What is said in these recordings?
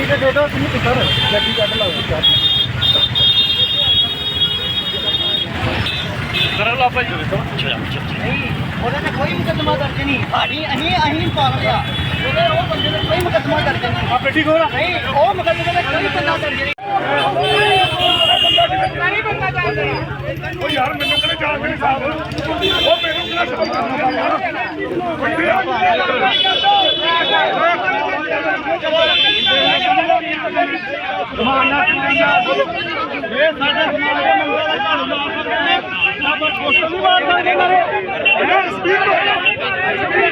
ਚਾਬੀ ਤੇ ਦੇ ਦਿਓ ਤੁਸੀਂ ਕਿੱਧਰ ਗੱਡੀ ਕੱਢ ਲਓ ਚਾਬੀ ਸਰਲ ਆਪਾਂ ਜੀ ਉਹਦੇ ਤੇ ਕੋਈ ਮੁਕੱਦਮਾ ਦਰਜ ਨਹੀਂ ਸਾਡੀ ਅਸੀਂ ਅਸੀਂ ਪਾਗਲ ਆ ਉਹਦੇ ਉਹ ਬੰਦੇ ਤੇ ਕੋਈ ਮੁਕੱਦਮਾ ਦਰਜ ਨਹੀਂ ਆ ਬੇਟੀ ਕੋਲ ਨਹੀਂ ਉਹ ਮੁਕੱਦਮੇ ਤੇ ਕੋਈ ਮੁਕੱਦਮਾ ਦਰਜ ਨਹੀਂ ਉਹ ਯਾਰ ਮੈਨੂੰ ਕਿਹਨੇ ਜਾਣ ਨਹੀਂ ਸਾਹਿਬ ਉਹ ਮੈਨੂੰ ਕਿਹਨੇ ਸਮਝਦਾ ਯਾਰ ਵੱਡੇ ਆ ਇਹ ਸਾਡੇ ਸਮਾਜ ਦੇ ਮੰਗਲ ਦਾ ਝਾੜੂ ਲਾ ਸਕਦੇ ਨੇ ਆਪਾਂ ਪੋਸਟਰ ਨਹੀਂ ਮਾਰ ਸਕਦੇ ਨਾਲੇ ਇਹ ਸਪੀਡ ਵਾਲਮੀਕ ਸ਼ਕਤੀ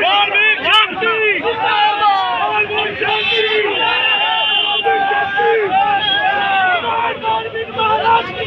ਵਾਲਮੀਕ ਸ਼ਕਤੀ ਵਾਲਮੀਕ ਸ਼ਕਤੀ ਵਾਲਮੀਕ ਮਹਾਰਾਜ ਕੀ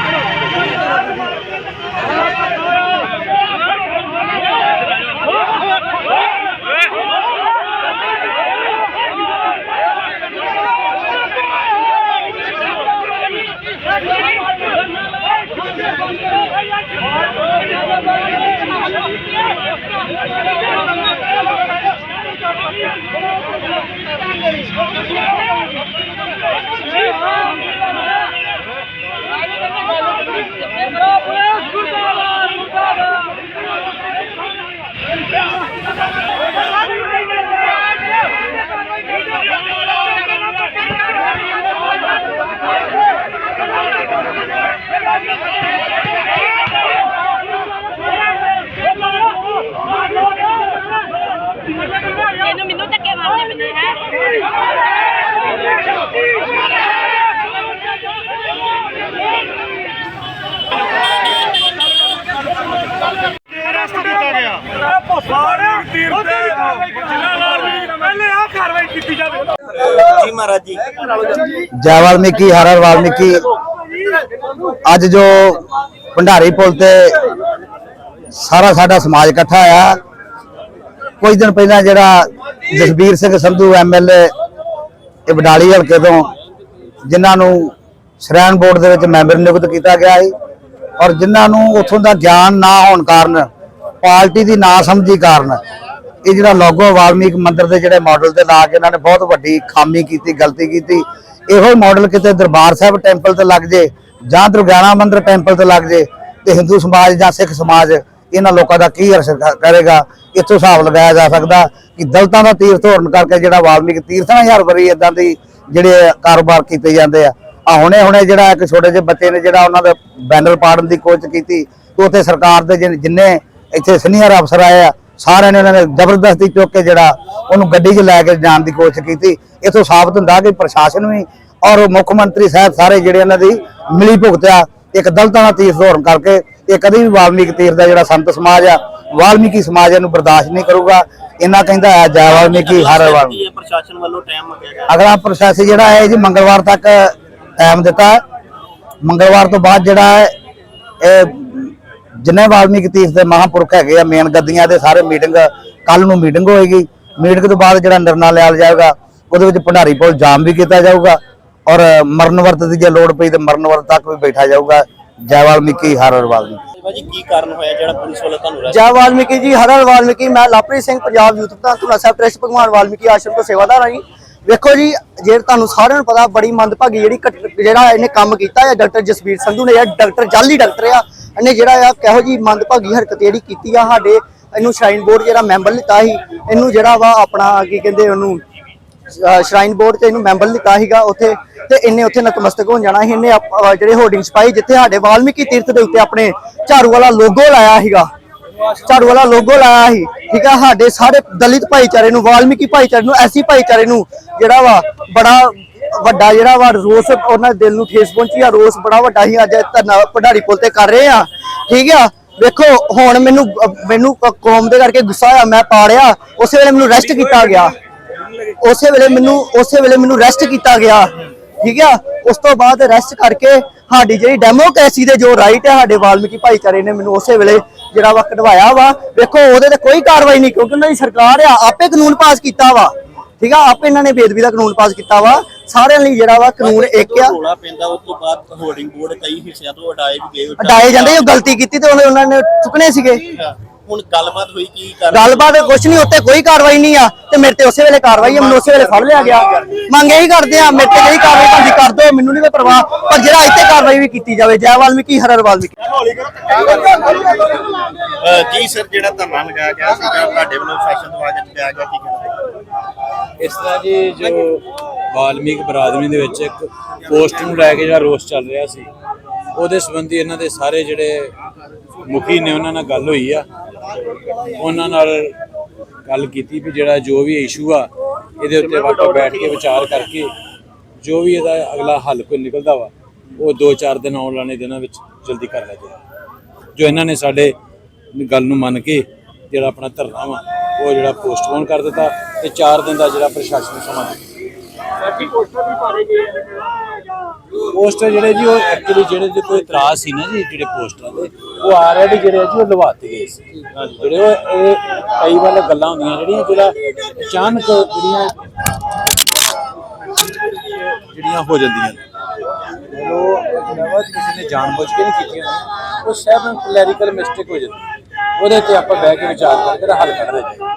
ਤੇ ਸਭੀ ਤੇ ਜੋੜੀ ਕਰਦੇ ਸਭੀ ਤੇ ਜੋੜੀ ਇਹਨੂੰ ਮੈਨੂੰ ਧੱਕੇ ਮਾਰਨੇ ਪੈਂਦੇ ਹੈ ਅਰੈਸਟ ਕੀਤਾ ਗਿਆ ਸਾਰੇ ਤੀਰ ਤੇ ਜ਼ਿਲ੍ਹਾ ਵਾਲਮੀਕ ਪਹਿਲੇ ਆ ਕਾਰਵਾਈ ਕੀਤੀ ਜਾਵੇ। ਜੈ ਵਾਲਮੀਕੀ ਹਰ ਹਰ ਵਾਲਮੀਕੀ। ਅੱਜ ਜੋ ਭੰਡਾਰੀ ਪੁਲ ਤੇ ਸਾਰਾ ਸਾਡਾ ਸਮਾਜ ਇਕੱਠਾ ਆਇਆ ਕੁਝ ਦਿਨ ਪਹਿਲਾਂ ਜਿਹੜਾ ਜਸਬੀਰ ਸਿੰਘ ਸੰਧੂ ਐਮਐਲਏ ਇਹ ਬਡਾਲੀ ਹਲਕੇ ਤੋਂ ਜਿਨ੍ਹਾਂ ਨੂੰ ਸ਼੍ਰੈਣ ਬੋਰਡ ਦੇ ਵਿੱਚ ਮੈਂਬਰ ਨਿਯੁਕਤ ਕੀਤਾ ਗਿਆ ਹੈ ਔਰ ਜਿਨ੍ਹਾਂ ਨੂੰ ਉੱਥੋਂ ਦਾ ਗਿਆਨ ਨਾ ਹੋਣ ਕਾਰਨ ਪਾਰਟੀ ਦੀ ਨਾ ਸਮਝੀ ਕਾਰਨ ਇਹ ਜਿਹੜਾ ਲੋਗੋ ਵਾਲਮੀਕ ਮੰਦਿਰ ਦੇ ਜਿਹੜੇ ਮਾਡਲ ਤੇ ਲਾ ਕੇ ਇਹਨਾਂ ਨੇ ਬਹੁਤ ਵੱਡੀ ਖਾਮੀ ਕੀਤੀ, ਗਲਤੀ ਕੀਤੀ। ਇਹੋ ਹੀ ਮਾਡਲ ਕਿਤੇ ਦਰਬਾਰ ਸਾਹਿਬ ਟੈਂਪਲ ਤੇ ਲੱਗ ਜੇ ਜਾਂ ਦੁਰਗਿਆਣਾ ਮੰਦਿਰ ਟੈਂਪਲ ਤੇ ਲੱਗ ਜੇ ਤੇ ਹਿੰਦੂ ਸਮਾਜ ਜਾਂ ਸਿੱਖ ਸਮਾਜ ਇਹਨਾਂ ਲੋਕਾਂ ਦਾ ਕੀ ਅਸਰ ਕ- ਕਰੇਗਾ, ਇੱਥੋਂ ਹਿਸਾਬ ਲਗਾਇਆ ਜਾ ਸਕਦਾ ਕਿ ਦਲਤਾਂ ਦਾ ਤੀਰਥ ਹੋਰਨ ਕਰਕੇ ਜਿਹੜਾ ਵਾਲਮੀਕ ਤੀਰਥਾਂ ਹਜ਼ਾਰ ਵਾਰੀ ਇਦਾਂ ਦੀ ਜਿਹੜੇ ਕਾਰੋਬਾਰ ਕੀਤੇ ਜਾਂਦੇ ਆ। ਆ ਹੁਣੇ ਹੁਣੇ ਜਿਹੜਾ ਇੱਕ ਛੋਟੇ ਜਿਹੇ ਬੱਚੇ ਨੇ ਜਿਹੜਾ ਉਹਨਾਂ ਦੇ ਬੈਨਰ ਪਾੜਨ ਦੀ ਕੋਸ਼ਿਸ਼ ਕੀਤੀ, ਤੇ ਉੱਥੇ ਸਰਕਾਰ ਦੇ ਜਿਨ- ਜਿੰਨੇ ਇੱਥੇ ਸੀਨੀਅਰ ਅਫਸਰ ਆਏ ਆ ਸਾਰਿਆਂ ਨੇ ਉਹਨਾਂ ਨੇ ਜ਼ਬਰਦਸਤੀ ਚੁੱਕ ਕੇ ਜਿਹੜਾ ਉਹਨੂੰ ਗੱਡੀ 'ਚ ਲੈ ਕੇ ਜਾਣ ਦੀ ਕੋਸ਼ਿਸ਼ ਕੀਤੀ। ਇਥੋਂ ਸਾਬਤ ਹੁੰਦਾ ਕਿ ਪ੍ਰਸ਼ਾਸਨ ਵੀ ਔਰ ਮੁੱਖ ਮੰਤਰੀ ਸਾਹਿਬ ਸਾਰੇ ਜਿਹੜੇ ਇਹਨਾਂ ਦੀ ਮਿਲੀ ਭੁਗਤ ਆ ਇੱਕ ਦਲਤਾਂ ਦਾ ਤੀਰਥ ਹੋਣ ਕਰਕੇ ਇਹ ਕਦੀ ਵੀ ਵਾਲਮੀਕ ਤੀਰਥ ਦਾ ਜਿਹੜਾ ਸੰਤ ਸਮਾਜ ਆ ਵਾਲਮੀਕੀ ਸਮਾਜ ਇਹਨੂੰ ਬਰਦਾਸ਼ਤ ਨਹੀਂ ਕਰੂਗਾ। ਇਹਨਾਂ ਕਹਿੰਦਾ ਹੈ ਜੈ ਵਾਲਮੀਕੀ ਹਰ ਵਾਲਮੀਕੀ ਪ੍ਰਸ਼ਾਸਨ ਵੱਲੋਂ ਟਾਈਮ ਮੰਗਿਆ ਗਿਆ। ਅਗਲਾ ਪ੍ਰੋਸੈਸ ਜਿਹੜਾ ਹੈ ਜੀ ਮੰਗਲਵਾਰ ਤੱਕ ਟਾਈਮ ਦਿੱਤਾ। ਮੰਗਲਵਾਰ ਤੋਂ ਬਾਅਦ ਜਿਹੜਾ ਹੈ ਇਹ ਜਿੰਨੇ ਵਾਲਮੀਕ ਤੀਰਥ ਦੇ ਮਹਾਂਪੁਰਖ ਹੈਗੇ ਆ ਮੇਨ ਗੱਦੀਆਂ ਦੇ ਸਾਰੇ ਮੀਟਿੰਗ ਕੱਲ ਨੂੰ ਮੀਟਿੰਗ ਹੋਏਗੀ। ਮੀਟਿੰਗ ਤੋਂ ਬਾਅਦ ਜਿਹੜਾ ਨਿਰਣਾ ਲਿਆ ਜਾਏਗਾ ਉਹਦੇ ਵਿੱਚ ਭੰਡਾਰੀ ਪੁਲ ਜਾਮ ਵੀ ਕੀਤਾ ਜਾਊਗਾ ਔਰ ਮਰਨ ਵਰਤ ਦੀ ਜੇ ਲੋੜ ਪਈ ਤੇ ਮਰਨ ਵਰਤ ਤੱਕ ਵੀ ਬੈਠਾ ਜਾਊਗਾ। ਜੈ ਵਾਲਮੀਕੀ ਹਰ ਹਰ ਵਾਲਮੀਕੀ। ਭਾਜੀ ਕੀ ਕਾਰਨ ਹੋਇਆ ਜਿਹੜਾ ਪੁਲਿਸ ਵੱਲੋਂ ਤੁਹਾਨੂੰ ਜੈ ਵਾਲਮੀਕੀ ਜੀ ਹਰ ਹਰ ਵਾਲਮੀਕੀ। ਮੈਂ ਲਾਪਰੀ ਸਿੰਘ ਪੰਜਾਬ ਯੂਥ ਪ੍ਰਧਾਨ ਧੂਲਾ ਸਾਹਿਬ ਟਰਸਟ ਭਗਵਾਨ ਵਾਲਮੀਕੀ ਆਸ਼ਰਮ ਤੋਂ ਸੇਵਾਦਾਰ ਹਾਂ ਜੀ। ਵੇਖੋ ਜੀ ਜੇ ਤੁਹਾਨੂੰ ਸਾਰਿਆਂ ਨੂੰ ਪਤਾ ਬੜੀ ਮੰਦਭਾਗੀ ਜਿਹੜੀ ਜਿਹੜਾ ਇਹਨੇ ਕੰਮ ਕੀਤਾ ਹੈ ਡਾਕਟਰ ਜਸਵੀਰ ਸੰਧੂ ਨੇ ਜਿਹੜਾ ਡਾਕਟਰ ਜਾਲੀ ਡਾਕਟਰ ਆ। ਇਹਨੇ ਜਿਹੜਾ ਆ ਕਿਹੋ ਜੀ ਮੰਦਭਾਗੀ ਹਰਕਤ ਜਿਹੜੀ ਕੀਤੀ ਆ, ਸਾਡੇ ਇਹਨੂੰ ਸ਼ਰਾਈਨ ਬੋਰਡ ਜਿਹੜਾ ਮੈਂਬਰ ਲਿੱਤਾ ਸੀ, ਇਹਨੂੰ ਜਿਹੜਾ ਵਾ ਆਪਣਾ ਕੀ ਕਹਿੰਦੇ ਉਹਨੂੰ ਸ਼ਰਾਈਨ ਬੋਰਡ ਤੇ ਇਹਨੂੰ ਮੈਂਬਰ ਲਿੱਤਾ ਸੀਗਾ ਉੱਥੇ, ਤੇ ਇਹਨੇ ਉੱਥੇ ਨਤਮਸਤਕ ਹੋਣ ਜਾਣਾ ਸੀ। ਇਹਨੇ ਜਿਹੜੇ ਹੋਰਡਿੰਗਸ ਪਾਈ ਜਿੱਥੇ ਸਾਡੇ ਵਾਲਮੀਕੀ ਤੀਰਥ ਦੇ ਉੱਤੇ ਆਪਣੇ ਝਾੜੂ ਵਾਲਾ ਲੋਗੋ ਲਾਇਆ ਸੀਗਾ। ਝਾੜੂ ਵਾਲਾ ਲੋਗੋ ਲਾਇਆ ਸੀ, ਠੀਕ ਆ, ਸਾਡੇ ਸਾਰੇ ਦਲਿਤ ਭਾਈਚਾਰੇ ਨੂੰ, ਵਾਲਮੀਕੀ ਭਾਈਚਾਰੇ ਨੂੰ, ਐਸੀ ਭਾਈਚਾਰੇ ਨੂੰ ਜਿਹੜਾ ਵਾ ਬੜਾ ਵੱਡਾ ਜਿਹੜਾ ਵਾ ਰੋਸ ਉਹਨਾਂ ਦੇ ਦਿਲ ਨੂੰ ਠੇਸ ਪਹੁੰਚੀ ਆ, ਰੋਸ ਬੜਾ ਵੱਡਾ ਹੀ ਅੱਜ ਧਰਨਾ ਪਢਾੜੀ ਪੁਲ ਤੇ ਕਰ ਰਹੇ ਆ। ਠੀਕ ਆ? ਵੇਖੋ, ਹੁਣ ਮੈਨੂੰ ਮੈਨੂੰ ਕੌਮ ਦੇ ਕਰਕੇ ਗੁੱਸਾ ਆਇਆ, ਮੈਂ ਪਾੜਿਆ। ਉਸੇ ਵੇਲੇ ਮੈਨੂੰ ਰੈਸਟ ਕੀਤਾ ਗਿਆ। ਉਸੇ ਵੇਲੇ ਮੈਨੂੰ, ਉਸੇ ਵੇਲੇ ਮੈਨੂੰ ਰੈਸਟ ਕੀਤਾ ਗਿਆ। ਠੀਕ ਆ? ਉਸ ਤੋਂ ਬਾਅਦ ਰੈਸਟ ਕਰਕੇ ਸਾਡੀ ਜਿਹੜੀ ਡੈਮੋਕ੍ਰੇਸੀ ਦੇ ਜੋ ਰਾਈਟ ਹੈ ਸਾਡੇ ਵਾਲਮੀਕੀ ਭਾਈਚਾਰੇ ਨੇ ਮੈਨੂੰ ਉਸੇ ਵੇਲੇ ਜਿਹੜਾ ਵਾ ਕਢਵਾਇਆ ਵਾ। ਵੇਖੋ, ਉਹਦੇ ਤੇ ਕੋਈ ਕਾਰਵਾਈ ਨਹੀਂ, ਕਿਉਂਕਿ ਉਹਨਾਂ ਦੀ ਸਰਕਾਰ ਆ, ਆਪੇ ਕਾਨੂੰਨ ਪਾਸ ਕੀਤਾ ਵਾ। ਠੀਕ ਆ? ਆਪੇ ਇਹਨਾਂ ਨੇ ਬੇਦਬੀ ਦਾ ਕਾਨੂੰਨ ਪਾਸ ਕੀਤਾ ਵਾ। ਸਾਰਿਆਂ ਲਈ ਜਿਹੜਾ ਵਾ ਕਾਨੂੰਨ ਇੱਕ ਆ। ਰੋਲਾ ਪੈਂਦਾ ਉਸ ਤੋਂ ਬਾਅਦ ਹੋਰਡਿੰਗ ਬੋਰਡ ਕਈ ਹਿੱਸਿਆਂ ਤੋਂ ਹਟਾਏ ਵੀ ਗਏ ਹਟਾਏ ਜਾਂਦੇ ਉਹ ਗਲਤੀ ਕੀਤੀ ਤੇ ਉਹਨੇ ਉਹਨਾਂ ਨੇ ਚੁੱਕਣੇ ਸੀਗੇ। ਹੁਣ ਗੱਲਬਾਤ ਹੋਈ ਕੀ ਕਰ ਗੱਲਬਾਤ ਕੁਛ ਨਹੀਂ ਉੱਤੇ ਕੋਈ ਕਾਰਵਾਈ ਨਹੀਂ ਆ ਤੇ ਮੇਰੇ ਤੇ ਉਸੇ ਵੇਲੇ ਕਾਰਵਾਈ ਆ ਮੈਨੂੰ ਉਸੇ ਵੇਲੇ ਫੜ ਲਿਆ ਗਿਆ। ਮੰਗ ਇਹੀ ਕਰਦੇ ਆ ਮੇਰੇ ਤੇ ਜਿਹੜੀ ਕਾਰਵਾਈ ਤੁਹਾਡੀ ਕਰ ਦਿਓ ਮੈਨੂੰ ਨਹੀਂ ਕੋਈ ਪਰਵਾਹ ਪਰ ਜਿਹੜਾ ਇੱਥੇ ਕਾਰਵਾਈ ਵੀ ਕੀਤੀ ਜਾਵੇ ਜੈ ਵਾਲਮੀਕੀ ਹਰਰ ਵਾਲਮੀਕੀ। ਜੀ ਸਰ ਜਿਹੜਾ ਧਰਨਾ ਲਗਾਇਆ ਗਿਆ ਸੀਗਾ ਤੁਹਾਡੇ ਵੱਲੋਂ ਸੈਸ਼ਨ ਦਵਾ ਕੇ ਲਿਆ ਗਿਆ ਕੀ ਕਹਿਣਾ? ਇਸ ਤਰ੍ਹਾਂ ਜੀ ਜੋ ਵਾਲਮੀਕ ਬਰਾਦਰੀ ਦੇ ਵਿੱਚ ਇੱਕ ਪੋਸਟ ਨੂੰ ਲੈ ਕੇ ਜਿਹੜਾ ਰੋਸ ਚੱਲ ਰਿਹਾ ਸੀ, ਉਹਦੇ ਸੰਬੰਧੀ ਇਹਨਾਂ ਦੇ ਸਾਰੇ ਜਿਹੜੇ ਮੁਖੀ ਨੇ ਉਹਨਾਂ ਨਾਲ ਗੱਲ ਹੋਈ ਆ। ਉਹਨਾਂ ਨਾਲ ਗੱਲ ਕੀਤੀ ਵੀ ਜਿਹੜਾ ਜੋ ਵੀ ਇਸ਼ੂ ਆ, ਇਹਦੇ ਉੱਤੇ ਆਪਾਂ ਬੈਠ ਕੇ ਵਿਚਾਰ ਕਰਕੇ ਜੋ ਵੀ ਇਹਦਾ ਅਗਲਾ ਹੱਲ ਕੋਈ ਨਿਕਲਦਾ ਵਾ, ਉਹ 2-4 ਦਿਨ ਆਉਣ ਵਾਲੇ ਦਿਨਾਂ ਵਿੱਚ ਜਲਦੀ ਕਰ ਲਿਆ ਜਾਏ ਜੋ ਇਹਨਾਂ ਨੇ ਸਾਡੇ ਗੱਲ ਨੂੰ ਮੰਨ ਕੇ ਜਿਹੜਾ ਆਪਣਾ ਧਰਨਾ ਵਾ, ਉਹ ਜਿਹੜਾ ਪੋਸਟਪੋਨ ਕਰ ਦਿੱਤਾ। ਤੇ 4 ਦਿਨ ਦਾ ਜਿਹੜਾ ਪ੍ਰਸ਼ਾਸਨ ਸਮਾਂ ਦਿੱਤਾ ਪੋਸਟਰ ਵੀ ਪਾਰੇ ਗਏ ਪੋਸਟਰ ਜਿਹੜੇ ਜੀ ਉਹ ਐਕਚੁਅਲੀ ਜਿਹੜੇ ਤੇ ਕੋਈ ਇਤਰਾਜ਼ ਸੀ ਨਾ ਜੀ ਜਿਹੜੇ ਪੋਸਟਰਾਂ ਦੇ ਉਹ ਆਲਰੇਡੀ ਜਿਹੜੇ ਜੀ ਉਹ ਲਵਾਤੇ ਗਏ ਸੀ। ਜਿਹੜੇ ਉਹ ਇਹ ਕਈ ਵਾਰ ਗੱਲਾਂ ਹੁੰਦੀਆਂ ਜਿਹੜੀਆਂ ਜਿਹੜਾ ਅਚਾਨਕ ਜਿਹੜੀਆਂ ਜਿਹੜੀਆਂ ਹੋ ਜਾਂਦੀਆਂ। ਨੇ ਉਹ ਜਿਹੜਾ ਵਾ ਕਿਸੇ ਨੇ ਜਾਣਬੁੱਝ ਕੇ ਨਹੀਂ ਕੀਤੀਆਂ ਉਹ ਸਭ ਕਲੈਰੀਕਲ ਮਿਸਟੇਕ ਹੋ ਜਾਂਦੀ। ਉਹਦੇ ਤੇ ਆਪਾਂ ਬਹਿ ਕੇ ਵਿਚਾਰ ਕਰਕੇ ਹੱਲ ਕੱਢਦੇ ਜਾਈਏ